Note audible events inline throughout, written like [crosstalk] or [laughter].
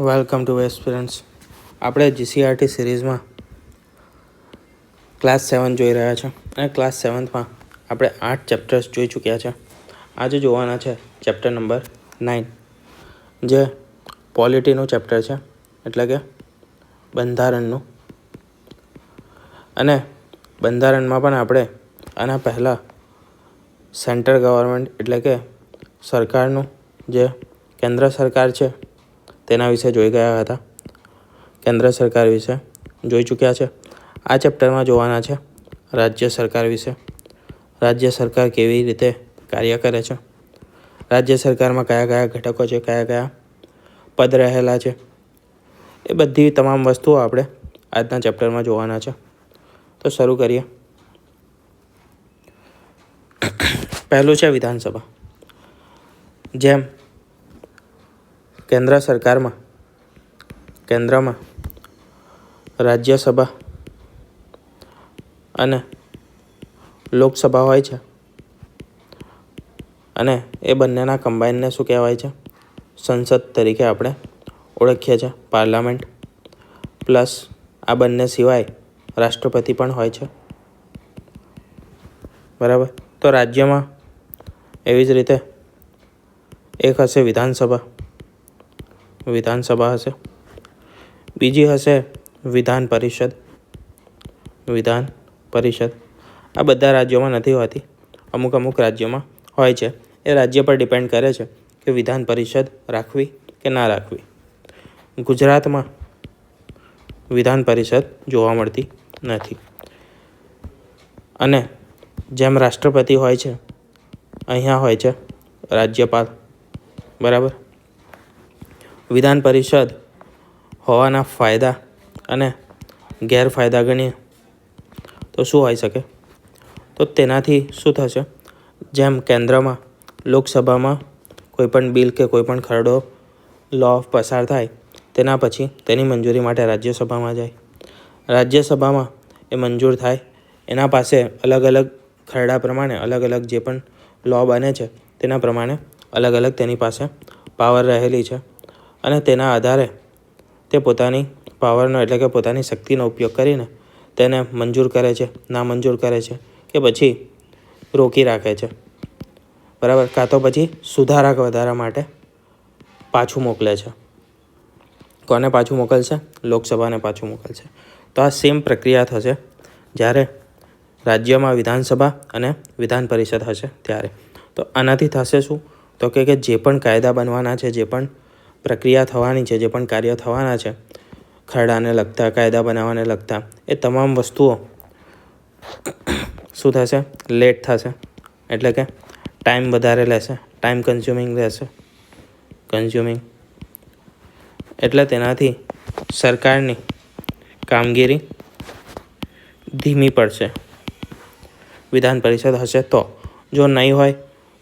Welcome to experience આપણે GCRT સિરીઝમાં class seven જોઈ રહ્યા છે. અને ક્લાસ સેવન્થમાં આપણે આઠ ચેપ્ટર્સ જોઈ ચૂક્યા છે. આજે જોવાના છે ચેપ્ટર નંબર નાઇન જે પોલિટીનું ચેપ્ટર છે. એટલે કે બંધારણનું. અને બંધારણમાં પણ આપણે આના પહેલાં સેન્ટ્રલ ગવર્મેન્ટ એટલે કે સરકારનું જે કેન્દ્ર સરકાર છે તેના વિશે જોઈ ગયા હતા. કેન્દ્ર સરકાર વિશે જોઈ ચૂક્યા છે. આ ચેપ્ટરમાં જોવાના છે રાજ્ય સરકાર વિશે. રાજ્ય સરકાર કેવી રીતે કાર્ય કરે છે? રાજ્ય સરકારમાં કયા કયા ઘટકો છે, કયા કયા પદ રહેલા છે? એ બધી તમામ વસ્તુઓ આપણે આજના ચેપ્ટરમાં જોવાના છે. તો શરૂ કરીએ. પહેલું છે વિધાનસભા. જેમ કેન્દ્ર સરકારમાં, કેન્દ્રમાં, રાજ્યસભા અને લોકસભા હોય છે. અને એ બંનેના કમ્બાઈનને શું કહેવાય છે? સંસદ તરીકે આપણે ઓળખીએ છીએ પાર્લામેન્ટ પ્લસ આ બંને સિવાય રાષ્ટ્રપતિ પણ હોય છે. બરાબર? તો રાજ્યમાં એવી જ રીતે એક હશે વિધાનસભા વિધાનસભા હશે. બીજી હશે વિધાન પરિષદ. વિધાન પરિષદ. આ બધા રાજ્યોમાં નથી હોતી. અમુક અમુક રાજ્યોમાં હોય છે. એ રાજ્ય પર ડિપેન્ડ કરે છે કે વિધાન પરિષદ રાખવી કે ના રાખવી. ગુજરાતમાં વિધાન પરિષદ જોવા મળતી નથી. અને જેમ રાષ્ટ્રપતિ હોય છે, અહીંયા હોય છે રાજ્યપાલ. બરાબર? વિધાન પરિષદ હોવાના ફાયદા અને ગેરફાયદા ગણીએ તો શું હોઈ શકે? તો તેનાથી શું થશે? જેમ કેન્દ્રમાં, લોકસભામાં કોઈપણ બિલ કે કોઈપણ ખરડો લો પસાર થાય, તેના પછી તેની મંજૂરી માટે રાજ્યસભામાં જાય. રાજ્યસભામાં એ મંજૂર થાય, એના પાસે અલગ અલગ ખરડા પ્રમાણે અલગ અલગ જે પણ લો બને છે, તેના પ્રમાણે અલગ અલગ તેની પાસે પાવર રહેલી છે. અને તેના આધારે તે પોતાની પાવરનો એટલે કે પોતાની શક્તિનો ઉપયોગ કરીને તેને મંજૂર કરે છે નામંજૂર કરે છે કે પછી રોકી રાખે છે. બરાબર? કાં તો પછી સુધારા વધારા માટે પાછું મોકલે છે. કોને પાછું મોકલશે? લોકસભાને પાછું મોકલશે. તો આ સેમ પ્રક્રિયા થશે જ્યારે રાજ્યમાં વિધાનસભા અને વિધાન પરિષદ હશે ત્યારે. તો આનાથી થશે શું? તો કે કે જે પણ કાયદા બનવાના છે, જે પણ પ્રક્રિયા થવાની છે, જે પણ કાર્ય થવાના છે, ખરડાને લગતા, કાયદા બનાવવાને લગતા, એ તમામ વસ્તુઓ શું થશે? લેટ થશે. એટલે કે ટાઈમ વધારે લેશે, ટાઈમ કન્ઝ્યુમિંગ રહેશે. કન્ઝ્યુમિંગ એટલે તેનાથી સરકારની કામગીરી ધીમી પડશે. વિધાન પરિષદ હશે તો. જો નહીં હોય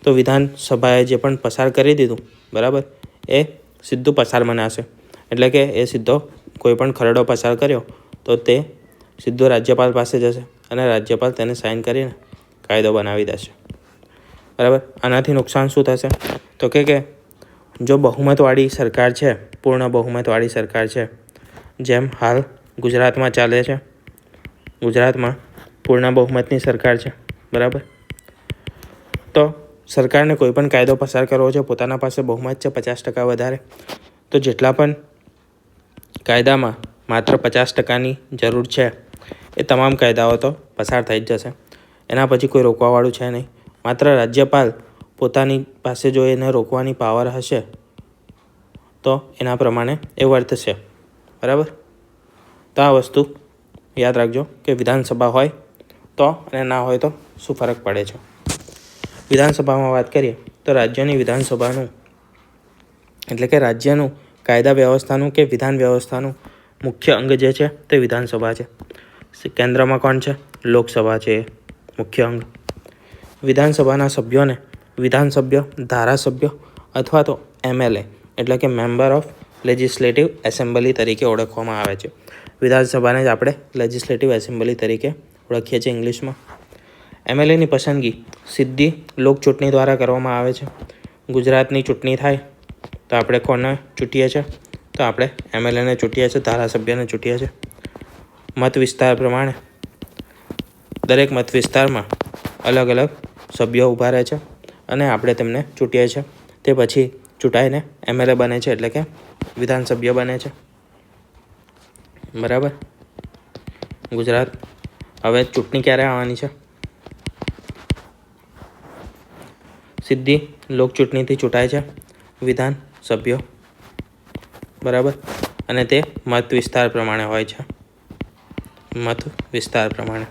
તો વિધાનસભાએ જે પણ પસાર કરી દીધું, બરાબર, એ સીધું પસાર બનાવશે એટલે કે એ સીધો કોઈ પણ ખરડો પસાર કર્યો, તો તે સીધો રાજ્યપાલ પાસે જશે અને રાજ્યપાલ તેને સાઇન કરીને કાયદો બનાવી દેશે. બરાબર? આનાથી નુકસાન શું થશે? તો કે કે જો બહુમતવાળી સરકાર છે, પૂર્ણ બહુમતવાળી સરકાર છે, જેમ હાલ ગુજરાતમાં ચાલે છે, ગુજરાતમાં પૂર્ણ બહુમતની સરકાર છે, બરાબર? તો સરકારને કોઈ પણ કાયદો પસાર કરવો છે, પોતાના પાસે બહુમત છે, પચાસ ટકા વધારે. તો જેટલા પણ કાયદામાં માત્ર પચાસ ટકાની જરૂર છે, એ તમામ કાયદાઓ તો પસાર થઈ જ જશે. એના પછી કોઈ રોકવાવાળું છે નહીં. માત્ર રાજ્યપાલ પોતાની પાસે જો એને રોકવાની પાવર હશે, તો એના પ્રમાણે એ વર્તશે બરાબર? તો આ વસ્તુ યાદ રાખજો કે વિધાનસભા હોય તો અને ના હોય તો શું ફરક પડે છે? વિધાનસભામાં વાત કરીએ તો રાજ્યની વિધાનસભાનું, એટલે કે રાજ્યનું કાયદા વ્યવસ્થાનું કે વિધાન વ્યવસ્થાનું મુખ્ય અંગ જે છે તે વિધાનસભા છે. કેન્દ્રમાં કોણ છે? લોકસભા છે, મુખ્ય અંગ. વિધાનસભાના સભ્યોને વિધાનસભ્ય, ધારાસભ્ય અથવા તો એમએલએ એટલે કે મેમ્બર ઓફ લેજિસ્લેટિવ એસેમ્બલી તરીકે ઓળખવામાં આવે છે. વિધાનસભાને જ આપણે લેજિસ્લેટિવ એસેમ્બલી તરીકે ઓળખીએ છીએ ઇંગ્લિશમાં. એમએલએની પસંદગી સીધી લોક ચૂંટણી દ્વારા કરવામાં આવે છે. ગુજરાતની ચૂંટણી થાય તો આપણે કોને ચૂંટીએ છીએ તો આપણે એમએલએને ચૂંટીએ છીએ ધારાસભ્યને ચૂંટીએ છીએ મત વિસ્તાર પ્રમાણે દરેક મત વિસ્તારમાં અલગ અલગ સભ્યો ઊભા રહે છે અને આપણે તેમને ચૂંટીએ છીએ તે પછી ચૂંટાઈને એમએલએ બને છે એટલે કે વિધાનસભ્ય બને છે. બરાબર? ગુજરાત હવે ચૂંટણી ક્યારે આવવાની છે? સીધી લોક ચૂંટણીથી ચૂંટાય છે. વિધાન સભ્યો. બરાબર? અને તે મત વિસ્તાર પ્રમાણે હોય છે. મત વિસ્તાર પ્રમાણે.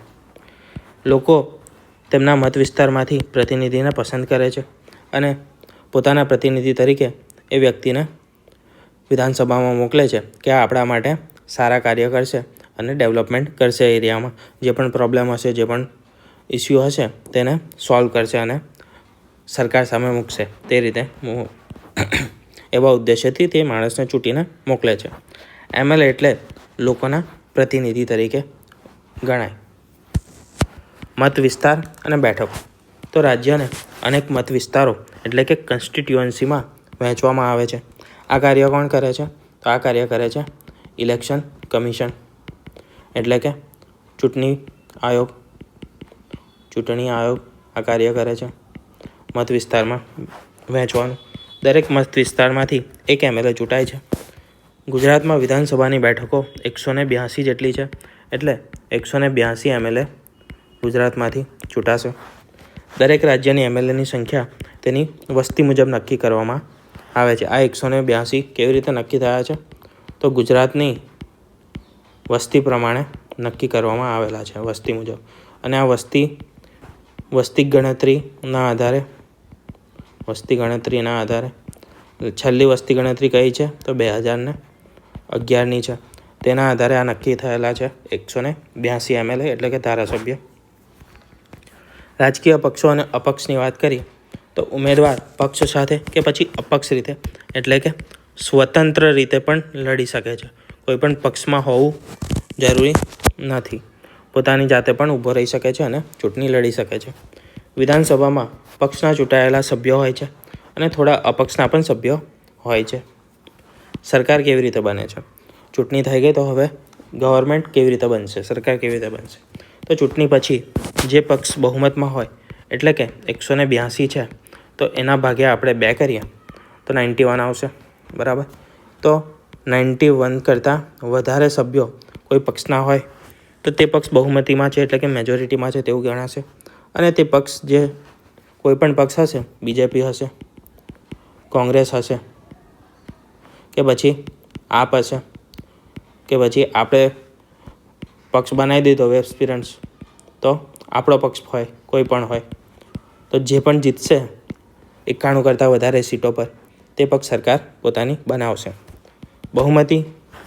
લોકો તેમના મત વિસ્તારમાંથી પ્રતિનિધિને પસંદ કરે છે અને પોતાના પ્રતિનિધિ તરીકે એ વ્યક્તિને વિધાનસભામાં મોકલે છે કે આપણા માટે સારા કાર્ય કરશે અને ડેવલપમેન્ટ કરશે એરિયામાં. જે પણ પ્રોબ્લેમ હશે, જે પણ ઇસ્યુ હશે, તેને સોલ્વ કરશે અને સરકાર સામે મૂકશે તે રીતે એવા ઉદ્દેશ્યથી તે માણસને ચૂંટીને મોકલે છે. એમએલએ એટલે લોકોના પ્રતિનિધિ તરીકે ગણાય. મત વિસ્તાર અને બેઠક. તો રાજ્યને અનેક મત વિસ્તારો એટલે કે કન્સ્ટિટ્યુઅન્સીમાં વહેંચવામાં આવે છે. આ કાર્ય કોણ કરે છે? તો આ કાર્ય કરે છે ઇલેક્શન કમિશન એટલે કે ચૂંટણી આયોગ. ચૂંટણી આયોગ આ કાર્ય કરે છે. મત વિસ્તારમાં વહેંચવાનું. દરેક મત વિસ્તારમાંથી એક એમએલએ ચૂંટાય છે. ગુજરાતમાં વિધાનસભાની બેઠકો એકસો ને બ્યાસી જેટલી છે, એટલે એકસો ને બ્યાસી એમએલએ ગુજરાતમાંથી ચૂંટાશે. દરેક રાજ્યની એમએલએની સંખ્યા તેની વસ્તી મુજબ નક્કી કરવામાં આવે છે. આ એકસો ને બ્યાસી કેવી રીતે નક્કી થયા છે? તો ગુજરાતની વસ્તી પ્રમાણે નક્કી કરવામાં આવેલા છે, વસ્તી મુજબ. અને આ વસ્તી વસ્તી ગણતરીના આધારે વસ્તી ગણતરીના આધારે. છેલ્લી વસ્તી ગણતરી કઈ છે? તો બે હજારને અગિયારની છે. તેના આધારે આ નક્કી થયેલા છે એકસો ને બ્યાસી એમએલએ એટલે કે ધારાસભ્ય. રાજકીય પક્ષો અને અપક્ષની વાત કરીએ તો ઉમેદવાર પક્ષ સાથે કે પછી અપક્ષ રીતે, એટલે કે સ્વતંત્ર રીતે પણ લડી શકે છે. કોઈ પણ પક્ષમાં હોવું જરૂરી નથી. પોતાની જાતે પણ ઊભો રહી શકે છે અને ચૂંટણી લડી શકે છે. વિધાનસભામાં પક્ષના ચૂંટાયેલા સભ્યો હોય છે અને થોડા અપક્ષના પણ સભ્યો હોય છે. સરકાર કેવી રીતે બને છે? ચૂંટણી થઈ ગઈ તો હવે ગવર્મેન્ટ કેવી રીતે બનશે? સરકાર કેવી રીતે બનશે? તો ચૂંટણી પછી જે પક્ષ બહુમતમાં હોય, એટલે કે એકસો ને બ્યાસી છે, તો એના ભાગે આપણે બે કરીએ, તો નાઇન્ટી વન આવશે, બરાબર? તો નાઇન્ટી વન કરતાં વધારે સભ્યો કોઈ પક્ષના હોય, તો તે પક્ષ બહુમતીમાં છે, એટલે કે મેજોરિટીમાં છે, તેવું ગણાશે. અને તે પક્ષ જે કોઈ પણ પક્ષ હશે, બીજેપી હશે, કોંગ્રેસ હશે, કે પછી આપ હશે, કે પછી આપણે પક્ષ બનાવી દીધો એક્સપિરિયન્સ તો આપણો પક્ષ હોય, કોઈ પણ હોય, તો જે પણ જીતશે, એકાણું કરતાં વધારે સીટો પર, તે પક્ષ સરકાર પોતાની બનાવશે. બહુમતી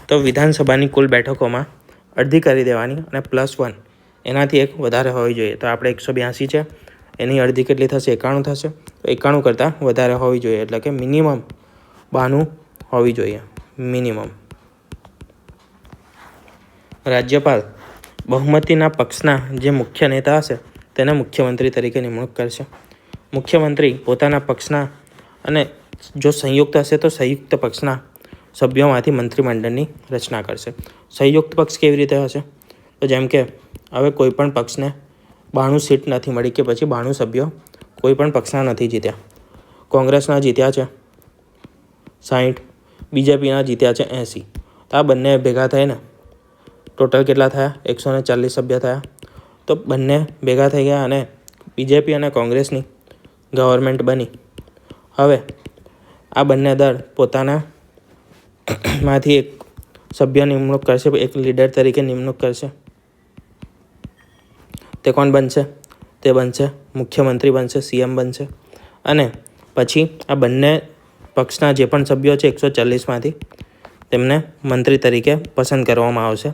તો વિધાનસભાની કુલ બેઠકોમાં અડધી કરી દેવાની અને પ્લસ વન એનાથી એક વધારે હોવી જોઈએ. તો આપણે એકસો બ્યાસી છે એની અડધી કેટલી થશે? એકાણું થશે. તો એકાણું કરતાં વધારે હોવી જોઈએ. એટલે કે મિનિમમ બાનું હોવી જોઈએ. મિનિમમ. રાજ્યપાલ બહુમતીના પક્ષના જે મુખ્ય નેતા હશે, તેને મુખ્યમંત્રી તરીકે નિમણૂક કરશે. મુખ્યમંત્રી પોતાના પક્ષના અને જો સંયુક્ત હશે તો સંયુક્ત પક્ષના સભ્યોમાંથી મંત્રીમંડળની રચના કરશે. સંયુક્ત પક્ષ કેવી રીતે હશે? તો જેમ કે હવે કોઈપણ પક્ષને બાણું સીટ નથી મળી કે પછી બાણું સભ્યો કોઈ પણ પક્ષના નથી જીત્યા. કોંગ્રેસના જીત્યા છે સાઠ બીજેપીના જીત્યા છે એંસી. તો આ બંને ભેગા થઈને ટોટલ કેટલા થયા? એકસો ને ચાલીસ સભ્ય થયા. તો બંને ભેગા થઈ ગયા અને બીજેપી અને કોંગ્રેસની ગવર્મેન્ટ બની. હવે આ બંને દળ પોતાના માંથી એક સભ્ય નિમણૂક કરશે, એક લીડર તરીકે નિમણૂક કરશે. તે કોણ બનશે? તે બનશે મુખ્યમંત્રી બનશે, સીએમ બનશે. અને પછી આ બંને પક્ષના જે પણ સભ્યો છે એકસો ચાલીસમાંથી, તેમને મંત્રી તરીકે પસંદ કરવામાં આવશે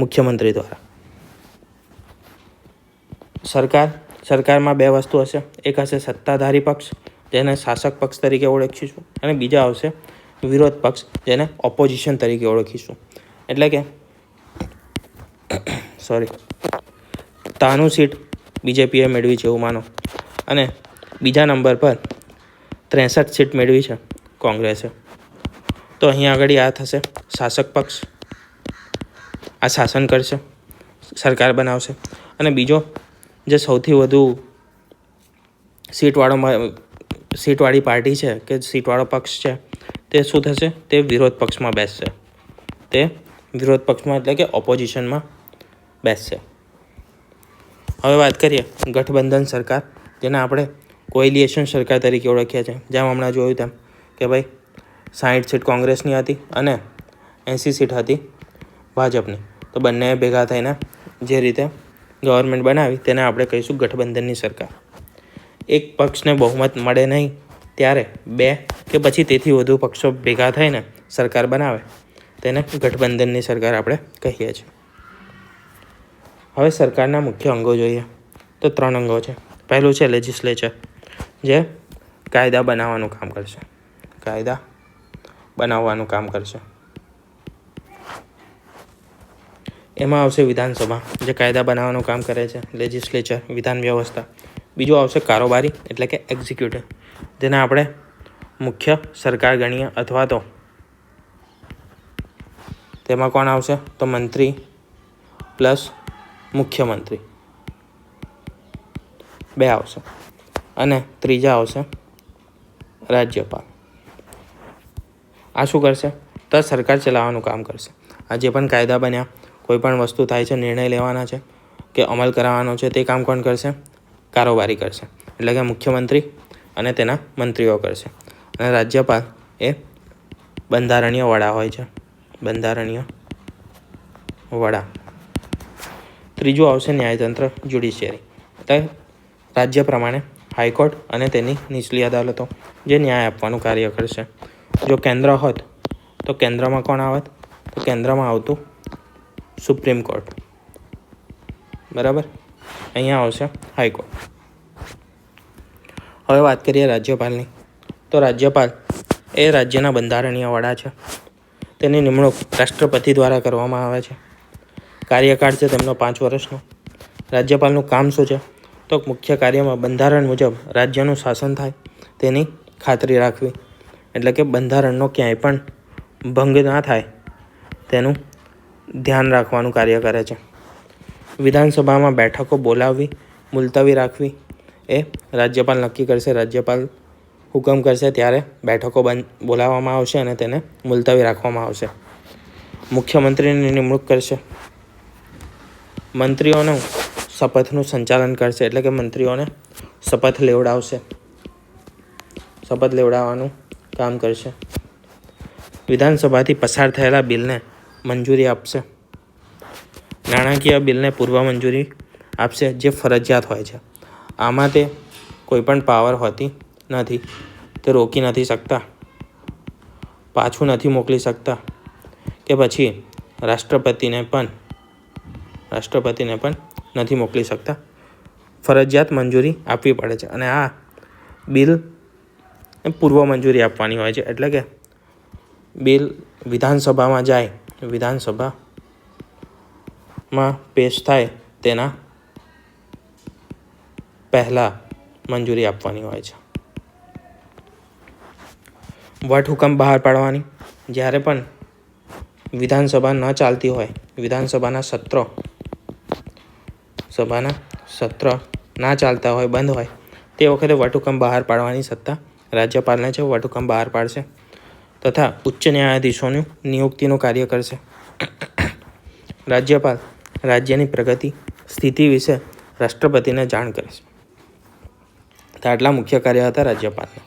મુખ્યમંત્રી દ્વારા. સરકાર, સરકારમાં બે વસ્તુ હશે. એક હશે સત્તાધારી પક્ષ, જેને શાસક પક્ષ તરીકે ઓળખીશું, અને બીજા આવશે વિરોધ પક્ષ, જેને ઓપોઝિશન તરીકે ઓળખીશું. એટલે કે [coughs] સોરી ત્રાણું સીટ બીજેપીએ મેળવી છે એવું માનો. અને બીજા નંબર પર ત્રેસઠ સીટ મેળવી છે કોંગ્રેસે. તો અહીં આગળ આ થશે, શાસક પક્ષ આ શાસન કરશે, સરકાર બનાવશે. અને બીજો જે સૌથી વધુ સીટવાળો સીટવાળી પાર્ટી છે કે સીટવાળો પક્ષ છે, તે શું થશે? તે વિરોધ પક્ષમાં બેસશે. તે વિરોધ પક્ષમાં એટલે કે ઓપોઝિશનમાં બેસશે. હવે વાત કરીએ ગઠબંધન સરકાર. જેને આપણે કોઇલિએશન સરકાર તરીકે ઓળખીએ છીએ જેમ હમણાં જોયું તેમ કે ભાઈ સાઠ સીટ કોંગ્રેસની હતી અને એંસી સીટ હતી ભાજપની. તો બંને ભેગા થઈને જે રીતે ગવર્મેન્ટ બનાવી તેને આપણે કહીશું ગઠબંધનની સરકાર. એક પક્ષને બહુમત મળે નહીં ત્યારે બે કે પછી તેથી વધુ પક્ષો ભેગા થઈને સરકાર બનાવે તેને ગઠબંધનની સરકાર આપણે કહીએ છીએ. હવે સરકારના મુખ્ય અંગો જોઈએ. તો ત્રણ અંગો છે. પહેલું છે લેજિસ્લેચર જે કાયદા બનાવવાનું કામ કરશે. કાયદા બનાવવાનું કામ કરશે. એમાં આવશે વિધાનસભા, જે કાયદા બનાવવાનું કામ કરે છે. લેજિસ્લેચર વિધાન વ્યવસ્થા. બીજું આવશે કારોબારી, એટલે કે એક્ઝિક્યુટિવ જેને આપણે મુખ્ય સરકાર ગણીએ, અથવા તો તેમાં કોણ આવશે? તો મંત્રી, પ્લસ મુખ્યમંત્રી. બે આવશે. અને ત્રીજા આવશે રાજ્યપાલ. આ શું કરશે? તો સરકાર ચલાવવાનું કામ કરશે. આ જે પણ કાયદા બન્યા, કોઈ પણ વસ્તુ થાય છે, નિર્ણય લેવાના છે, કે અમલ કરાવવાનો છે, તે કામ કોણ કરશે? કારોબારી કરશે. એટલે કે મુખ્યમંત્રી અને તેના મંત્રીઓ કરશે. અને રાજ્યપાલ એ બંધારણીય વડા હોય છે. બંધારણીય વડા. ત્રીજું આવશે ન્યાયતંત્ર જ્યુડિશિયરી રાજ્ય પ્રમાણે હાઈકોર્ટ અને તેની નીચલી અદાલતો જે ન્યાય આપવાનું કાર્ય કરશે. જો કેન્દ્ર હોત, તો કેન્દ્રમાં કોણ આવત? તો કેન્દ્રમાં આવતું સુપ્રીમ કોર્ટ. બરાબર? અહીંયા આવશે હાઈકોર્ટ. હવે વાત કરીએ રાજ્યપાલની. તો રાજ્યપાલ એ રાજ્યના બંધારણીય વડા છે. તેની નિમણૂક રાષ્ટ્રપતિ દ્વારા કરવામાં આવે છે. કાર્યકાળ છે તેમનો પાંચ વર્ષનો. રાજ્યપાલનું કામ શું છે? તો મુખ્ય કાર્યમાં બંધારણ મુજબ રાજ્યનું શાસન થાય, તેની ખાતરી રાખવી. એટલે કે બંધારણનો ક્યાંય પણ ભંગ ના થાય, તેનું ધ્યાન રાખવાનું કાર્ય કરે છે. વિધાનસભામાં બેઠકો બોલાવવી, મુલતવી રાખવી એ રાજ્યપાલ નક્કી કરશે. રાજ્યપાલ હુકમ કરશે ત્યારે બેઠકો બંધ બોલાવવામાં આવશે અને તેને મુલતવી રાખવામાં આવશે. મુખ્યમંત્રીની નિમણૂક કરશે. મંત્રીઓનું શપથનું સંચાલન કરશે. એટલે કે મંત્રીઓને શપથ લેવડાવશે. શપથ લેવડાવવાનું કામ કરશે. વિધાનસભાથી પસાર થયેલા બિલને મંજૂરી આપશે. નાણાકીય બિલને પૂર્વ મંજૂરી આપશે, જે ફરજિયાત હોય છે. આમાં તે કોઈ પણ પાવર હોતી નથી. તે રોકી નથી શકતા. પાછું નથી મોકલી શકતા. કે પછી રાષ્ટ્રપતિને પણ રાષ્ટ્રપતિને પણ નથી મોકલી શકતા. ફરજિયાત મંજૂરી આપવી પડે છે અને આ બિલ પૂર્વ મંજૂરી આપવાની હોય છે. એટલે કે બિલ વિધાનસભામાં જાય, વિધાનસભામાં પેશ થાય તેના પહેલાં મંજૂરી આપવાની હોય છે. વટહુકમ બહાર પાડવાની, જ્યારે પણ વિધાનસભા ન ચાલતી હોય, વિધાનસભાના સત્રો, સભાના સત્ર ના ચાલતા હોય, બંધ હોય, તે વખતે વટહુકમ બહાર પાડવાની સત્તા રાજ્યપાલને છે, વટહુકમ બહાર પાડશે તથા ઉચ્ચ ન્યાયાધીશોનું નિયુક્તિનું કાર્ય કરશે. રાજ્યપાલ રાજ્યની પ્રગતિ, સ્થિતિ વિશે રાષ્ટ્રપતિને જાણ કરે તો આટલા મુખ્ય કાર્ય હતા રાજ્યપાલના.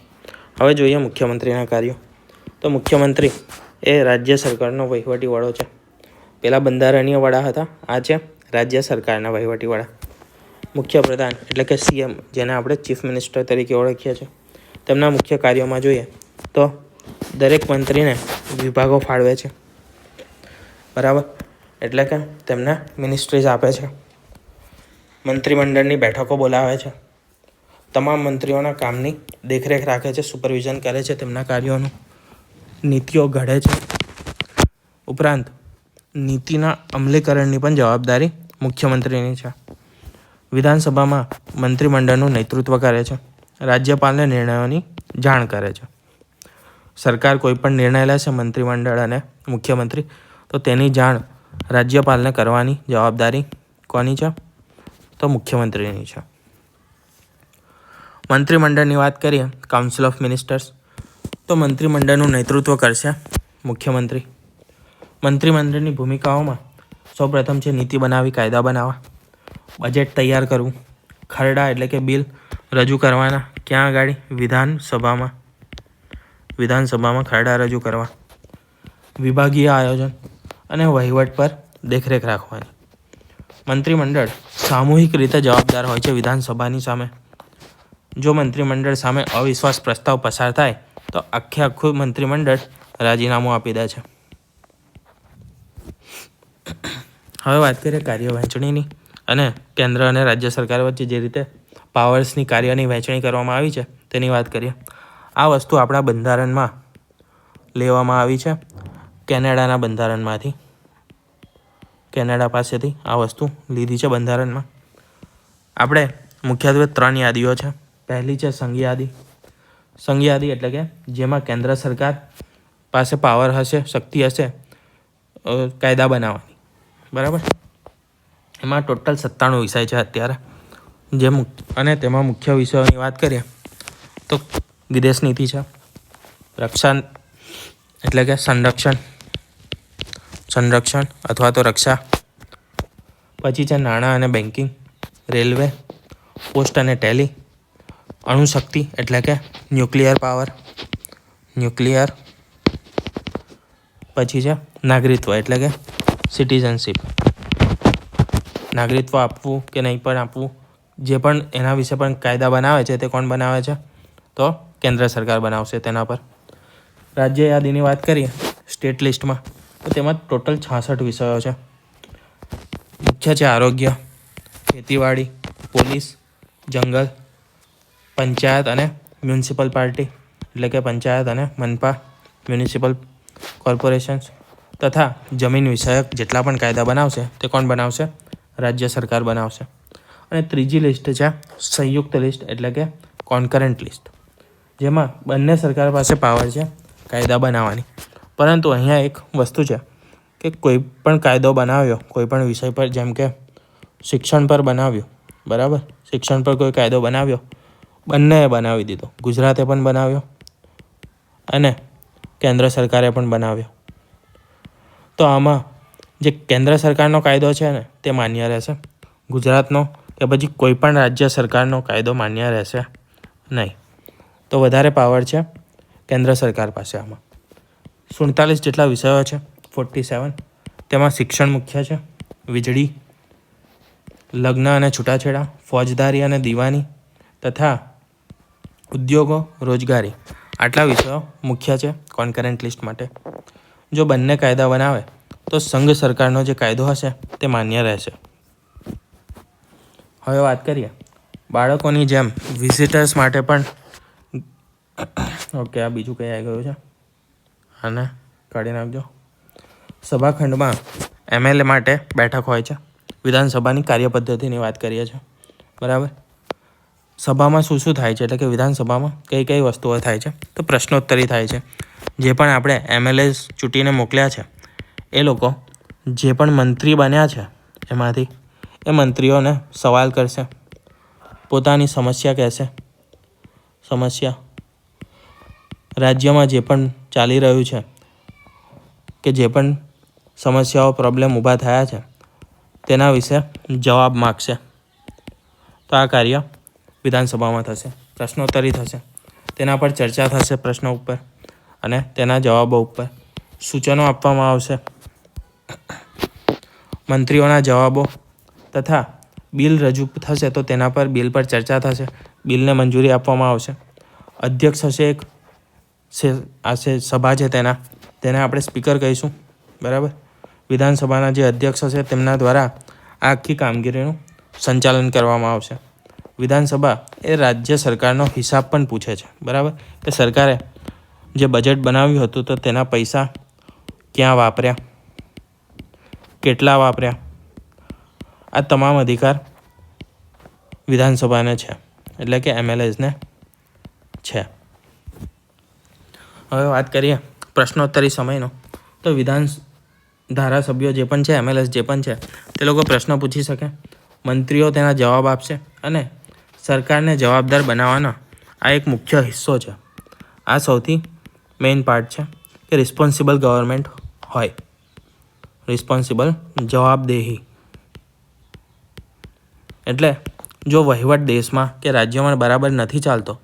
હવે જોઈએ મુખ્યમંત્રીના કાર્યો. તો મુખ્યમંત્રી એ રાજ્ય સરકારનો વહીવટીવાળો છે. પહેલાં બંધારણીય વડા હતા, આ છે રાજ્ય સરકારના વહીવટીવાળા. મુખ્યપ્રધાન એટલે કે સીએમ, જેને આપણે ચીફ મિનિસ્ટર તરીકે ઓળખીએ છીએ. તેમના મુખ્ય કાર્યોમાં જોઈએ તો દરેક મંત્રીને વિભાગો ફાળવે છે. બરાબર? એટલે કે તેમને મિનિસ્ટ્રીઝ આપે છે. મંત્રીમંડળની બેઠકો બોલાવે છે. તમામ મંત્રીઓના કામની દેખરેખ રાખે છે સુપરવિઝન કરે છે તેમના કાર્યોનું. નીતિઓ ઘડે છે. ઉપરાંત, નીતિના અમલીકરણની પણ જવાબદારી મુખ્યમંત્રીની છે. વિધાનસભામાં મંત્રીમંડળનું નેતૃત્વ કરે છે. રાજ્યપાલને નિર્ણયોની જાણ કરે છે. સરકાર કોઈ પણ નિર્ણય લેશે મંત્રીમંડળ અને મુખ્યમંત્રી, તો તેની જાણ રાજ્યપાલને કરવાની જવાબદારી કોની છે? તો મુખ્યમંત્રીની છે. મંત્રીમંડળની વાત કરીએ કાઉન્સિલ ઓફ મિનિસ્ટર્સ તો મંત્રીમંડળનું નેતૃત્વ કરશે મુખ્યમંત્રી. મંત્રીમંડળની ભૂમિકાઓમાં સૌપ્રથમ છે નીતિ બનાવી, કાયદા બનાવવા, બજેટ તૈયાર કરવું, ખરડા એટલે કે બિલ રજૂ કરવાના, ક્યાં આગળ વિધાનસભામાં વિધાનસભામાં ખરડા રજૂ કરવા, વિભાગીય આયોજન અને વહીવટ પર દેખરેખ રાખવાની. મંત્રીમંડળ સામૂહિક રીતે જવાબદાર હોય છે વિધાનસભાની સામે. જો મંત્રીમંડળ સામે અવિશ્વાસ પ્રસ્તાવ પસાર થાય તો આખે આખું મંત્રીમંડળ રાજીનામું આપી દે છે. હવે વાત કરીએ કાર્ય વહેંચણીની અને કેન્દ્ર અને રાજ્ય સરકાર વચ્ચે જે રીતે પાવર્સની કાર્યની વહેંચણી કરવામાં આવી છે, તેની વાત કરીએ. આ વસ્તુ આપણા બંધારણમાં લેવામાં આવી છે, કેનેડાના બંધારણમાંથી. કેનેડા પાસેથી આ વસ્તુ લીધી છે બંધારણમાં. આપણે મુખ્યત્વે ત્રણ યાદીઓ છે. પહેલી છે સંઘ યાદી. સંઘ યાદી એટલે કે જેમાં કેન્દ્ર સરકાર પાસે પાવર હશે, શક્તિ હશે કાયદા બનાવવાની. બરાબર? એમાં ટોટલ સત્તાણું વિષય છે અત્યારે. જે અને તેમાં મુખ્ય વિષયોની વાત કરીએ, તો વિદેશ નીતિ છે, રક્ષા, એટલે કે સંરક્ષણ સંરક્ષણ અથવા તો રક્ષા, પછી છે નાણાં અને બેન્કિંગ રેલવે પોસ્ટ અને ટેલી અણુશક્તિ એટલે કે ન્યુક્લિયર પાવર ન્યુક્લિયર પછી છે નાગરિકત્વ એટલે કે સિટીઝનશીપ નાગરિકત્વ આપવું કે નહીં પણ આપવું, જે પણ એના વિશે પણ કાયદા બનાવે છે તે કોણ બનાવે છે? તો કેન્દ્ર સરકાર બનાવશે તેના પર. રાજ્ય યાદીની વાત કરીએ સ્ટેટ લિસ્ટમાં તો તેમાં ટોટલ છાસઠ વિષયો છે. મુખ્ય છે આરોગ્ય, ખેતીવાડી, પોલીસ, જંગલ પંચાયત અને મ્યુનિસિપલ પાર્ટી, એટલે કે પંચાયત અને મનપા મ્યુનિસિપલ કોર્પોરેશન્સ તથા જમીન વિષયક જેટલા પણ કાયદા બનાવશે તે કોણ બનાવશે? રાજ્ય સરકાર બનાવશે. અને ત્રીજી લિસ્ટ છે સંયુક્ત લિસ્ટ, એટલે કે કોન્કરન્ટ લિસ્ટ, જેમાં બંને સરકાર પાસે પાવર છે કાયદા બનાવવાની. પરંતુ અહીંયા એક વસ્તુ છે કે કોઈ પણ કાયદો બનાવ્યો, કોઈ પણ વિષય પર, જેમ કે શિક્ષણ પર બનાવ્યો, બરાબર? શિક્ષણ પર કોઈ કાયદો બનાવ્યો બંનેએ બનાવી દીધો. ગુજરાતે પણ બનાવ્યો અને કેન્દ્ર સરકારે પણ બનાવ્યો. તો આમાં જે કેન્દ્ર સરકારનો કાયદો છે ને, તે માન્ય રહેશે. ગુજરાતનો કે પછી કોઈપણ રાજ્ય સરકારનો કાયદો માન્ય રહેશે નહીં. તો વધારે પાવર છે કેન્દ્ર સરકાર પાસે આમાં. સુડતાલીસ જેટલા વિષયો છે ફોર્ટી સેવન તેમાં શિક્ષણ મુખ્ય છે, વીજળી, લગ્ન અને છૂટાછેડા, ફોજદારી અને દીવાની તથા ઉદ્યોગો, રોજગારી. આટલા વિષયો મુખ્ય છે કોન્કરન્ટ લિસ્ટ માટે. જો બંને કાયદા બનાવે, તો સંઘ સરકારનો જે કાયદો હશે, તે માન્ય રહેશે. હવે વાત કરીએ. બાળકોની જેમ વિઝિટર્સ માટે પણ ઓકે, આ બીજું કંઈ આવી ગયું છે? આને કાઢી નાખજો. સભાખંડમાં એમએલએ માટે બેઠક હોય છે. વિધાનસભાની કાર્યપદ્ધતિની વાત કરીએ છીએ. બરાબર? સભામાં શું શું થાય છે? એટલે કે વિધાનસભામાં કઈ કઈ વસ્તુઓ થાય છે? તો પ્રશ્નોત્તરી થાય છે. જે પણ આપણે એમએલએસ ચૂંટીને મોકલ્યા છે, એ લોકો જે પણ મંત્રી બન્યા છે, એમાંથી એ મંત્રીઓને સવાલ કરશે. પોતાની સમસ્યા કહેશે. સમસ્યા. રાજ્યમાં જે પણ ચાલી રહ્યું છે, કે જે પણ સમસ્યાઓ પ્રોબ્લેમ ઊભા થયા છે, તેના વિશે જવાબ માગશે. તો આ કાર્ય વિધાનસભામાં થશે, પ્રશ્નોત્તરી થશે, તેના પર ચર્ચા થશે પ્રશ્નો ઉપર અને તેના જવાબો ઉપર સૂચનો આપવામાં આવશે. મંત્રીઓના જવાબો તથા બિલ રજૂ થશે તો તેના પર બિલ પર ચર્ચા થશે, બિલને મંજૂરી આપવામાં આવશે. અધ્યક્ષ હશે એક આ છે સભા છે તેના, તેને આપણે સ્પીકર કહીશું, બરાબર? વિધાનસભાના જે અધ્યક્ષ હશે તેમના દ્વારા આ આખી કામગીરીનું સંચાલન કરવામાં આવશે. વિધાનસભા એ રાજ્ય સરકારનો હિસાબ પણ પૂછે છે. બરાબર? કે સરકારે જે બજેટ બનાવ્યું હતું તો તેના પૈસા ક્યાં વાપર્યા? કેટલા વાપર્યા? આ તમામ અધિકાર વિધાનસભાને છે. એટલે કે એમએલએસને છે. હવે વાત કરીએ પ્રશ્નોત્તરી સમયનો. તો વિધાન ધારાસભ્યો જે પણ છે એમએલએસ જે પણ છે, તે લોકો પ્રશ્ન પૂછી શકે. મંત્રીઓ તેના જવાબ આપશે અને સરકારને જવાબદાર બનાવવાનો આ એક મુખ્ય હિસ્સો છે. આ સૌથી મેઇન પાર્ટ છે કે રિસ્પોન્સિબલ ગવર્મેન્ટ હોય. રિસ્પોન્સિબલ જવાબદેહી. એટલે જો વહીવટ દેશમાં કે રાજ્યમાં બરાબર નથી ચાલતો,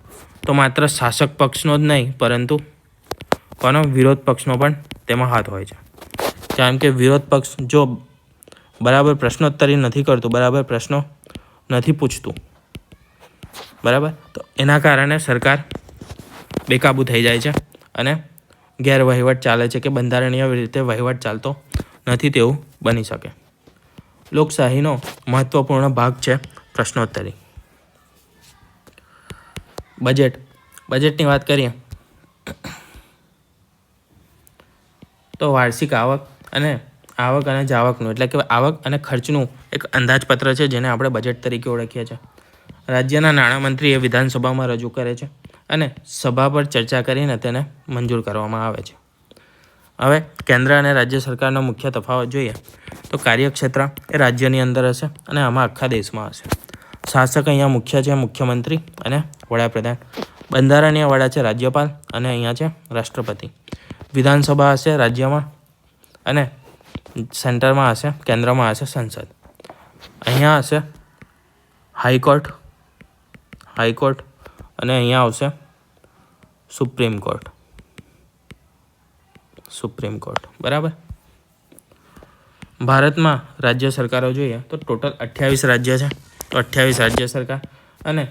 તો માત્ર શાસક પક્ષનો જ નહીં, પરંતુ કોનો વિરોધ પક્ષનો પણ તેમાં હાથ હોય છે. કારણ કે વિરોધ પક્ષ જો બરાબર પ્રશ્નોત્તરી નથી કરતું, બરાબર પ્રશ્નો નથી પૂછતું બરાબર? તો એના કારણે સરકાર બેકાબૂ થઈ જાય છે અને ગેરવહીવટ ચાલે છે કે બંધારણીય રીતે વહીવટ ચાલતો નથી તેવું બની શકે. લોકશાહીનો મહત્વપૂર્ણ ભાગ છે પ્રશ્નોત્તરી. બજેટ. બજેટની વાત કરીએ. તો વાર્ષિક આવક અને આવક અને જાવકનું, એટલે કે આવક અને ખર્ચનું એક અંદાજપત્ર છે જેને આપણે બજેટ તરીકે ઓળખીએ છીએ. રાજ્યના નાણામંત્રી એ વિધાનસભામાં રજૂ કરે છે અને સભા પર ચર્ચા કરીને તેને મંજૂર કરવામાં આવે છે. હવે કેન્દ્ર અને રાજ્ય સરકારનો મુખ્ય તફાવત જોઈએ તો કાર્યક્ષેત્ર એ રાજ્યની અંદર હશે અને આમાં આખા દેશમાં હશે. શાસક અહીંયા મુખ્ય છે, મુખ્યમંત્રી અને વડાપ્રધાન. બંધારણીય વડા છે રાજ્યપાલ અને અહીંયા છે રાષ્ટ્રપતિ. વિધાનસભા હશે રાજ્યમાં અને સેન્ટરમાં હશે, કેન્દ્રમાં હશે સંસદ. અહીંયા હશે હાઈકોર્ટ હાઈકોર્ટ અને અહીંયા આવશે સુપ્રીમ કોર્ટ. Supreme court. બરાબર? ભારતમાં રાજ્ય સરકારો જોઈએ તો ટોટલ અઠ્યાવીસ રાજ્ય છે. તો અઠ્યાવીસ રાજ્ય સરકાર અને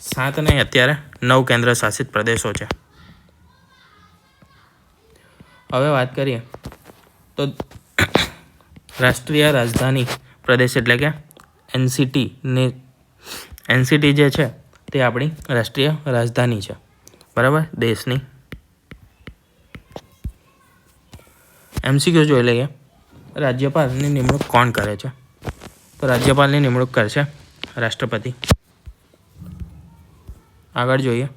સાત નહીં, અત્યારે નવ કેન્દ્ર શાસિત પ્રદેશો છે. હવે વાત કરીએ તો રાષ્ટ્રીય રાજધાની પ્રદેશ એટલે કે એનસીટી ને એનસીટી જે છે તે આપણી રાષ્ટ્રીય રાજધાની છે. બરાબર? દેશની. એમસીક્યુ જોઈ લઈએ. રાજ્યપાલની નિમણૂક કોણ કરે છે? તો રાજ્યપાલની નિમણૂક કરશે રાષ્ટ્રપતિ. આગળ જોઈએ.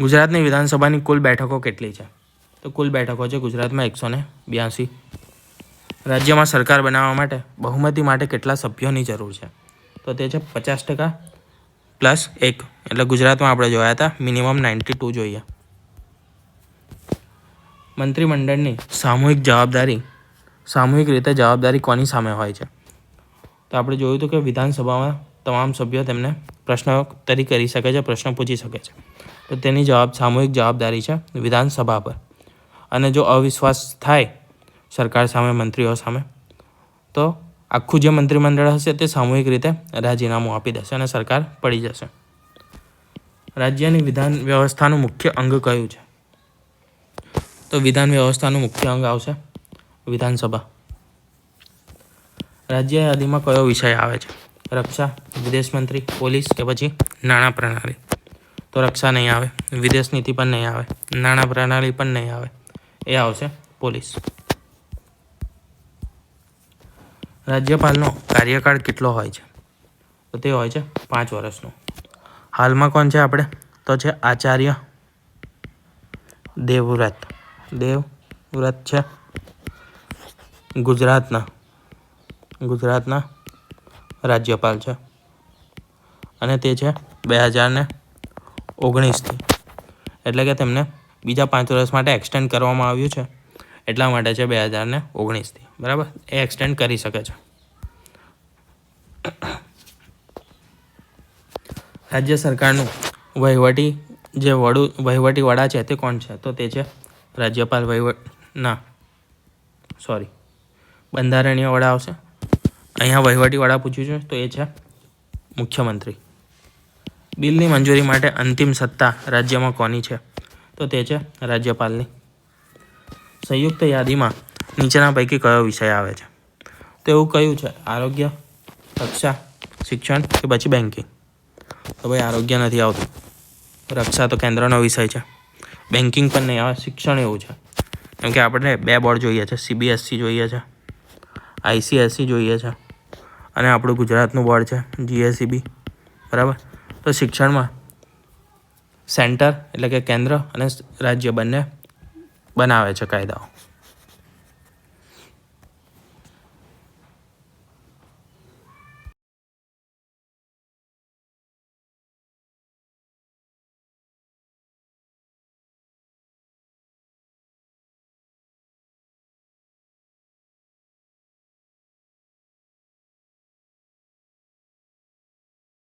ગુજરાતની વિધાનસભાની કુલ બેઠકો કેટલી છે? તો કુલ બેઠકો છે ગુજરાતમાં એકસો ને બ્યાસી. રાજ્યમાં સરકાર બનાવવા માટે બહુમતી માટે કેટલા સભ્યોની જરૂર છે? તો તે છે પચાસ ટકા પ્લસ એક. એટલે ગુજરાતમાં આપણે જોયા હતા મિનિમમ નાઇન્ટી ટુ જોઈએ. મંત્રીમંડળની સામૂહિક જવાબદારી, સામૂહિક રીતે જવાબદારી કોની સામે હોય છે? તો આપણે જોયું હતું કે વિધાનસભામાં તમામ સભ્યો તેમને પ્રશ્નોત્તરી કરી શકે છે, પ્રશ્ન પૂછી શકે છે. તો તેની જવાબ, સામૂહિક જવાબદારી છે વિધાનસભા પર. અને જો અવિશ્વાસ થાય સરકાર સામે, મંત્રીઓ સામે, તો આખું જે મંત્રીમંડળ હશે તે સામૂહિક રીતે રાજીનામું આપી દેશે અને સરકાર પડી જશે. રાજ્યની વિધાન વ્યવસ્થાનું મુખ્ય અંગ કયું છે? તો વિધાન વ્યવસ્થાનું મુખ્ય અંગ આવશે વિધાનસભા. રાજ્ય યાદીમાં કયો વિષય આવે છે? રક્ષા, વિદેશ મંત્રી, પોલીસ કે પછી નાણાં પ્રણાલી? તો રક્ષા નહીં આવે, વિદેશ નીતિ પણ નહીં આવે, નાણાં પ્રણાલી પણ નહીં આવે, એ આવશે પોલીસ. રાજ્યપાલનો કાર્યકાળ કેટલો હોય છે? તો તે હોય છે પાંચ વર્ષનો. હાલમાં કોણ છે આપણે? તો છે આચાર્ય દેવવ્રત. દેવવ્રત છે ગુજરાતના ગુજરાતના રાજ્યપાલ છે. અને તે છે બે હજાર ને ઓગણીસથી. એટલે કે તેમને બીજા પાંચ વર્ષ માટે એક્સટેન્ડ કરવામાં આવ્યું છે. એટલા માટે છે બે હજાર ને ઓગણીસથી. બરાબર? એ એક્સટેન્ડ કરી શકે છે. રાજ્ય સરકારનું વહીવટી જે વડું, વહીવટી વડા છે તે કોણ છે? તો તે છે રાજ્યપાલ વહીવટ ના સોરી બંધારણીય વડા આવશે. અહીંયા વહીવટી વડા પૂછ્યું છે, તો એ છે મુખ્યમંત્રી. બિલની મંજૂરી માટે અંતિમ સત્તા રાજ્યમાં કોની છે? તો તે છે રાજ્યપાલની. સંયુક્ત યાદીમાં નીચેના પૈકી કયો વિષય આવે છે? તો એવું કયું છે? આરોગ્ય, રક્ષા, શિક્ષણ કે પછી બેન્કિંગ તો ભાઈ આરોગ્ય નથી આવતું. રક્ષા તો કેન્દ્રનો વિષય છે. બેન્કિંગ પણ નહીં આવે, શિક્ષણ એવું છે. કેમ કે આપણે બે બોર્ડ જોઈએ છે સીબીએસસી જોઈએ છે આઈસીએસસી જોઈએ છે અને આપણું ગુજરાતનું બોર્ડ છે જીએસસીબી બરાબર? તો શિક્ષણમાં સેન્ટર એટલે કે કેન્દ્ર અને રાજ્ય બંને બનાવે છે કાયદાઓ.